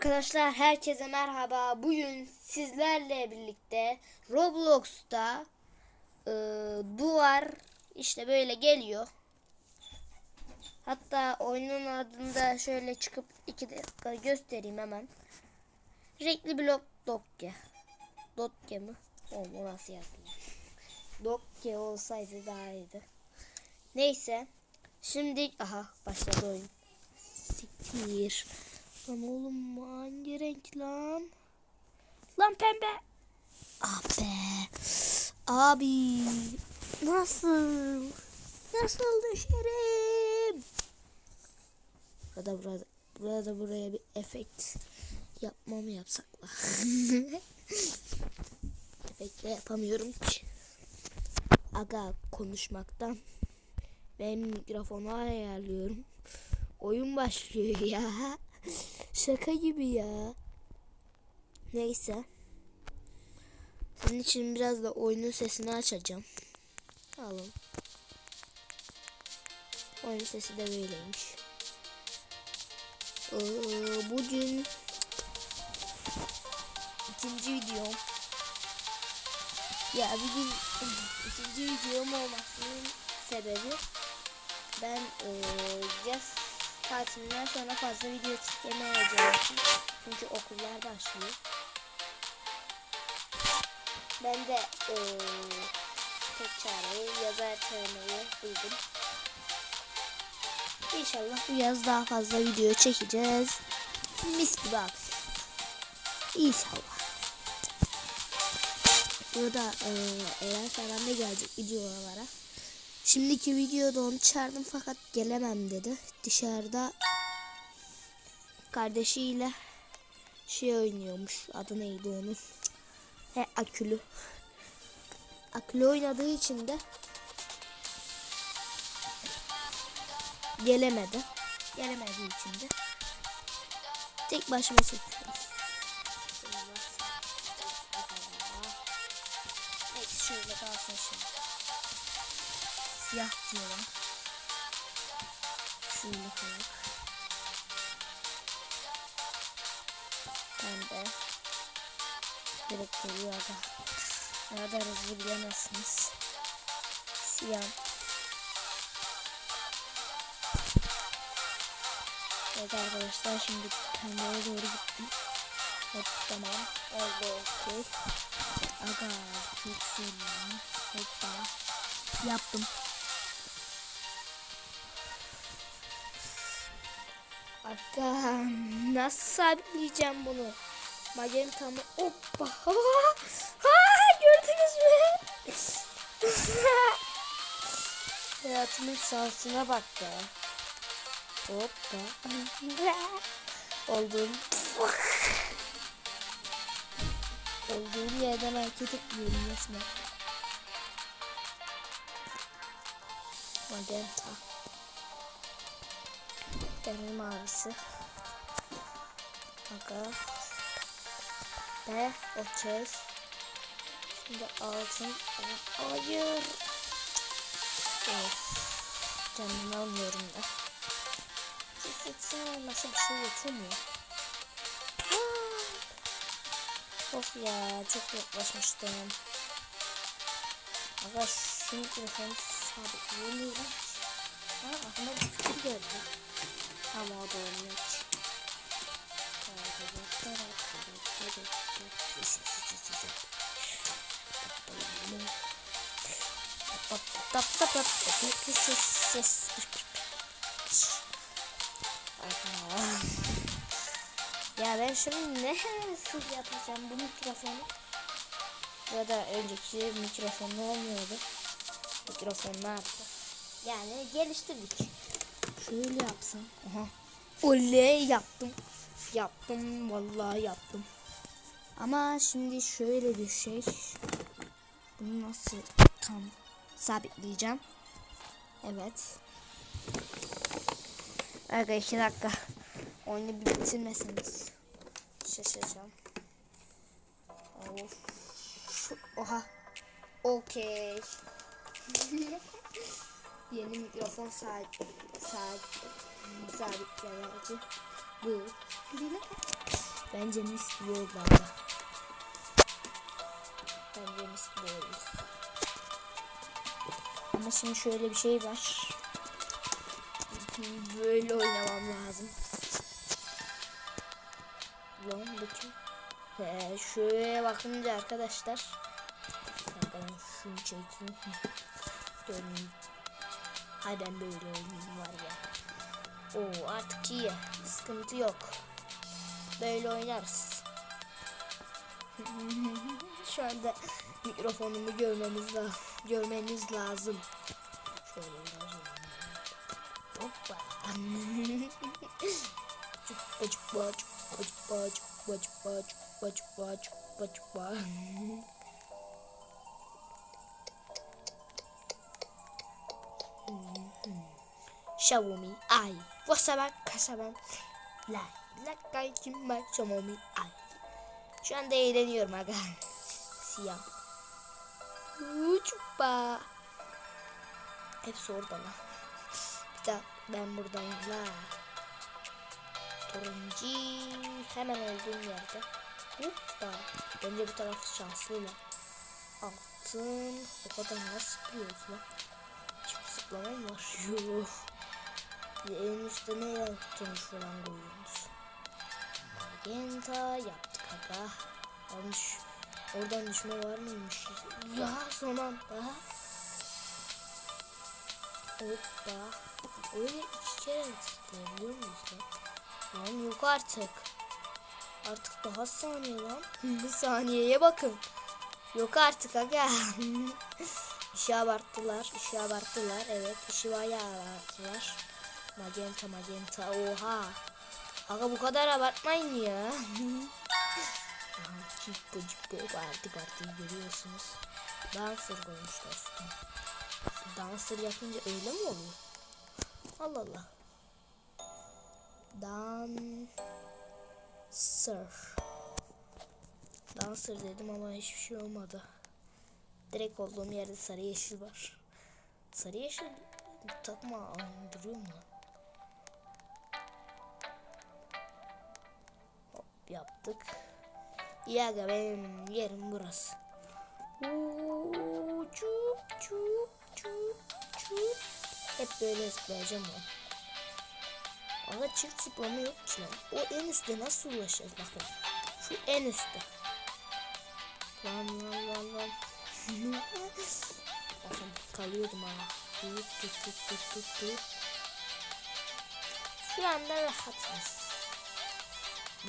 Arkadaşlar herkese merhaba. Bugün sizlerle birlikte Roblox'ta e, duvar işte böyle geliyor. Hatta oyunun adında şöyle çıkıp iki dakika göstereyim hemen. Renkli blok dokke. Dokke mi? Oğlum o nasıl yazılır? Dokke olsaydı daha iyiydi. Neyse. Şimdi aha başladı oyun. Siktir. Lan oğlum hangi renk lan? Lan pembe. Ah be. Abi. Nasıl? Nasıl düşerim? Burada burada burada buraya bir efekt yapmamı yapsak mı? Yapamıyorum ki. Aga konuşmaktan ben mikrofonu ayarlıyorum. Oyun başlıyor ya. Şaka gibi ya. Neyse. Senin için biraz da oyunun sesini açacağım. Alın. Oyun sesi de böyleymiş. Ee, bugün ikinci videom. Ya bugün ikinci videom olmasının sebebi ben e, yaz tatilinden sonra fazla video çekemeyeceğim çünkü okullar başlıyor. Ben de e, tek çareyi yaza ertelemeyi buldum. İnşallah bu yaz daha fazla video çekeceğiz. Mis gibi abi. İnşallah. Burada e, Eren falan da gelecek videolara. Şimdiki videoda onu çağırdım fakat gelemem dedi. Dışarıda kardeşiyle şey oynuyormuş. Adı neydi onun? He akülü. Akülü oynadığı için de gelemedi. Gelemediği için de tek başıma çekiyorum. Neyse şöyle kalsın şimdi siyah diyorum. Şöyle koyalım. Pembe. Direkt geliyor aga. Ne kadar hızlı bilemezsiniz. Siyah. Evet arkadaşlar şimdi pembeye doğru gittim. Hop tamam. Oldu okey. Aga çok seviyorum. Hoppa. Yaptım. Aga nasıl sabitleyeceğim bunu? Magenta mı? Hoppa. Ha, ha, gördünüz mü? Hayatımın şansına bak be. Hoppa. Oldum. Olduğum yerden hareket etmiyorum resmen. Magenta. Demir mavisi. Aga. Ve okey. Şimdi altın. Hayır. Of. Canını almıyorum da. Kesin olmasa bir şey yetemiyor. Of ya çok yaklaşmıştım. Aga şu mikrofonu sabitleyemiyorum. Ha aklıma bir fikir geldi. Ama o da olmuyor ki. Ya ben şimdi ne nasıl yapacağım bu mikrofonu? Ya da önceki mikrofonla olmuyordu. Mikrofon ne yaptı? Yani geliştirdik. Şöyle yapsam. Aha. Oley yaptım. Yaptım vallahi yaptım. Ama şimdi şöyle bir şey. Bunu nasıl tam sabitleyeceğim? Evet. Aga iki dakika. Oyunu bitirmeseniz. Şaşıracağım. Of. Oha. Okey. Yeni mikrofon sahip, sahip, sabitleyici bu. Bence mis gibi oldu abla. Bence mis gibi oldu. Ama şimdi şöyle bir şey var. Böyle oynamam lazım. Lan kim? He, şöyle bakınca arkadaşlar. Ben şunu çekeyim. Döneyim. Hay ben böyle oynayayım var ya. Oo artık iyi. Sıkıntı yok. Böyle oynarız. Şu anda mikrofonumu görmeniz lazım. Görmeniz lazım. Şöyle biraz. Hoppa. Çukpa çukpa çukpa çukpa çukpa çukpa çukpa çukpa çukpa Xiaomi. Ai. Wasaban kasaban. La la kay kimay Xiaomi ai. Şu anda eğleniyorum aga. Siyah. Uçpa Hepsi orada lan. Bir daha ben buradayım la. Turuncu Hemen olduğum yerde. Hoppa Bence bu taraf şanslı Altın. O kadar nasıl sıkıyoruz lan? Çift zıplama mı var? En üstte ne yaptığını falan koyuyoruz. Magenta yaptık aga. Almış. Oradan düşme var mıymış? Ya son anda. Hoppa. Öyle iki kere tıklayabiliyor muyuz lan? Lan yok artık. Artık daha saniye lan. Saniyeye bakın. Yok artık aga. işi abarttılar. işi abarttılar. Evet işi bayağı abarttılar. Magenta magenta oha. Aga bu kadar abartmayın ya. Aha cippo cippo parti parti görüyorsunuz. Dancer koymuşlar üstüne. Dancer yapınca öyle mi oluyor? Allah Allah. Dancer. Dancer dedim ama hiçbir şey olmadı. Direkt olduğum yerde sarı yeşil var. Sarı yeşil takma andırıyor mu? Yaptık. İyi benim yerim burası. Çup çup çup çup. Hep böyle zıplayacağım ben. Ama çift zıplama yok ki lan. O en üstte nasıl ulaşacağız bakın. Şu en üstte. Lan lan lan lan. bakın kalıyordum. Tut tut tut tut tut tut. Şu anda rahatız.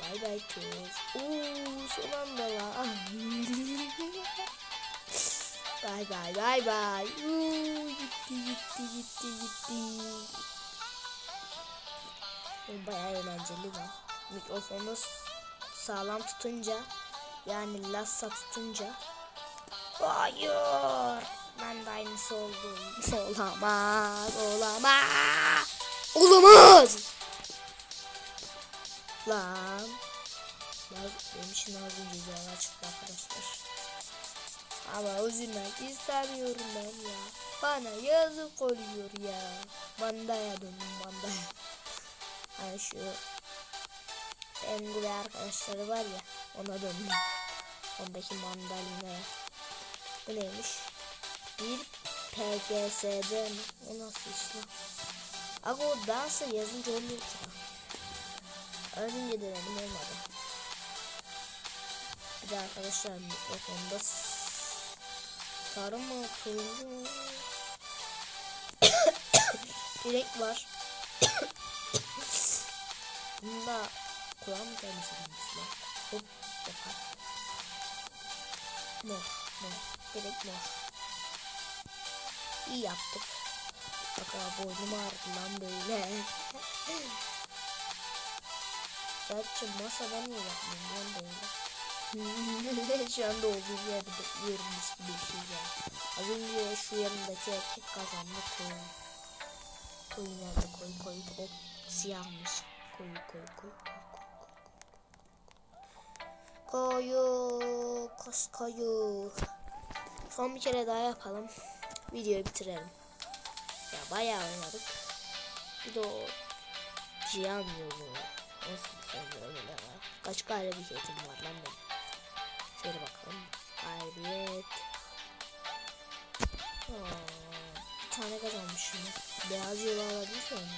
Bay bay kız. Uuu son anda la. bay bay bay bay. Uuu gitti gitti gitti gitti. Bu bayağı eğlenceli lan. Mikrofonu sağlam tutunca yani lassa tutunca Hayır. Ben de aynısı oldum. Olamaz. Olamaz. Olamaz. Lan. Naz, benim için Naz'ın cezalar çıktı arkadaşlar. Ama üzülmek istemiyorum ben ya. Bana yazık oluyor ya. Mandaya döndüm mandaya. Hani şu Engule arkadaşları var ya ona döndüm. Ondaki mandalina. Bu neymiş? Bir PGS'de mi? O nasıl iş lan? Aga o dansa yazınca olmuyor ki. Önce denedim olmadı. Bir de arkadaşlar mikrofonda sarı mı turuncu mu? Direkt var. Bunda kulağım temizlemiş lan. Hop yapar. Mor, mor. Direkt mor. İyi yaptık. Bak abi boynum ağrıdı lan böyle. Gerçi masada niye yapmıyorum ben böyle. şu anda olduğum yerde bekliyorum bir şey ya. Az önce şu yanındaki erkek kazandı koy. Koy nerede koy koy hop siyahmış. Koy koy koy koy koy. Koyu kos koyu. Son bir kere daha yapalım. Videoyu bitirelim. Ya bayağı oynadık. Bir de o Cihan yolu. Olsun. Kaç galibiyetim var lan benim. Şöyle bakalım. Galibiyet. Aa, bir tane kazanmışım. Beyaz yılı alabilir miyim?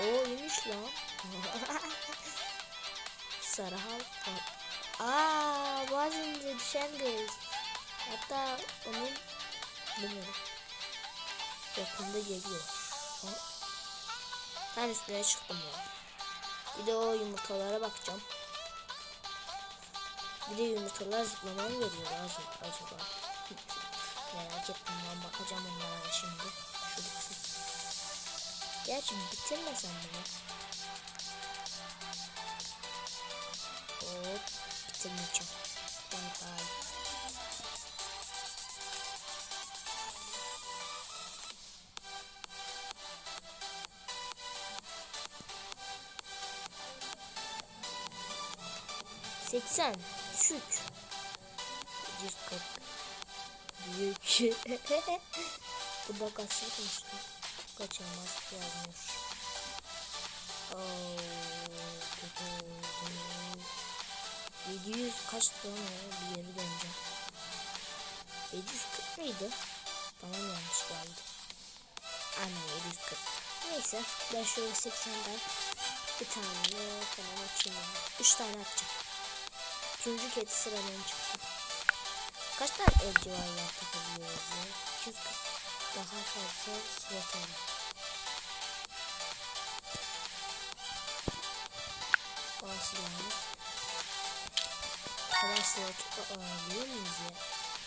Oo iyiymiş lan. Sarı halk. Aa bazen de düşen kız. Hatta onun bilmiyorum. Yakında geliyor. Ha? Ben üstüne çıktım ya. Bir de o yumurtalara bakacağım. Bir de yumurtalar zıplama mı veriyor lazım acaba? Merak ettim ben bakacağım onlara şimdi. Şu bitsin. Gerçi bitirmesem bunu. Hop bitirmeyeceğim. 80 3 140 Büyük. Bu da kaçlık olmuştu? Kaçılmaz yazmış Oo, 700 kaçtı ama bir yeri döneceğim 740 mıydı? Bana yanlış geldi? Aynen 740 Neyse ben şöyle 80'den bir tane falan açayım. 3 tane açacağım Üçüncü kedi sıradan çıktı. Kaç tane el civarlar takabiliyoruz ya? 240 daha fazla slot alır. Aa silahı. Kadar slot alabiliyor muyuz ya?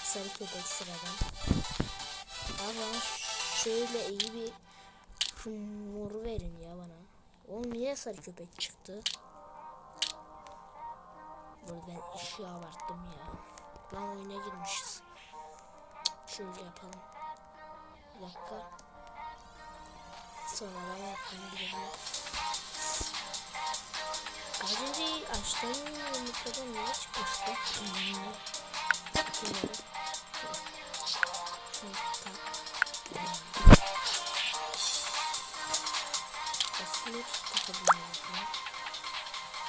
Sarı köpek sıradan. Bana şöyle iyi bir şu moru verin ya bana. Oğlum niye sarı köpek çıktı? Burada ben işi abarttım ya. Lan oyuna girmişiz. Şöyle yapalım. Bir dakika. Sonra ben yapmayı bilebilirim. Az önce açtığım yumurtadan ne çıkmıştı? Tak. Aslında ya.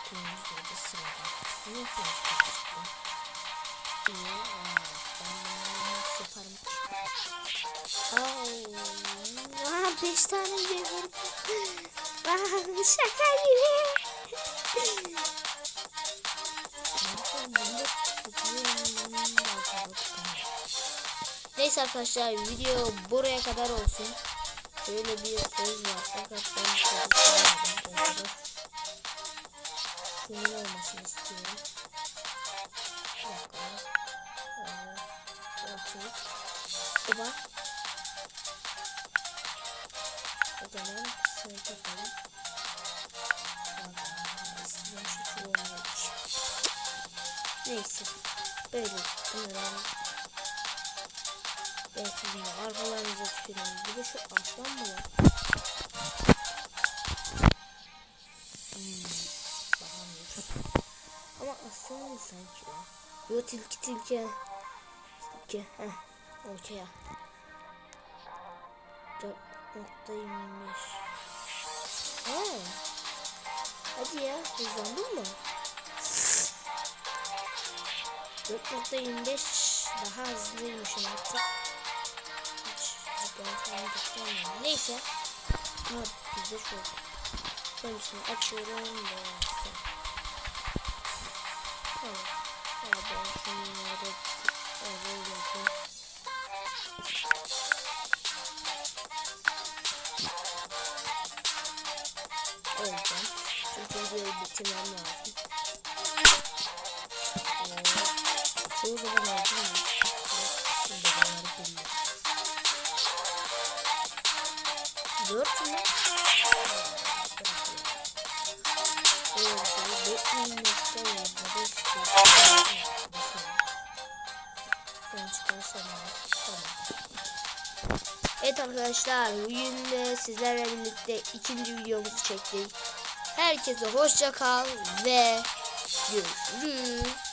Kırmızı da sırada. Niye flash çıktı? İyi. Aa, ben bunları nasıl yaparım? Aa, aa, beş tane yedim. Aa, şaka gibi. Neyse arkadaşlar video buraya kadar olsun. Şöyle bir söz var fakat ben olmasını istiyorum. Bir dakika. Ee, okey. Oba. O zaman şu kullanıyormuş. Neyse. Böyle. Bunları ben sizinle arkalarınıza tükürüyorum. Bir de şu aslan mı var? Hmm. Ama aslan mı sanki o? Yo tilki tilki. Tilki. Heh. Okey ya. 4.25 Aa. Hadi ya hızlandın mı? 4.25 daha hızlıymışım artık. Hiç zıplama falan göstermiyorum. Neyse. Ha bizde şu. Sonuçunu açıyorum ve bitirmem lazım. Çoğu zaman bunları bilmiyorum. Dört mü? Evet arkadaşlar bugün de sizlerle birlikte ikinci videomuzu çektik. Herkese hoşça kal ve görüşürüz.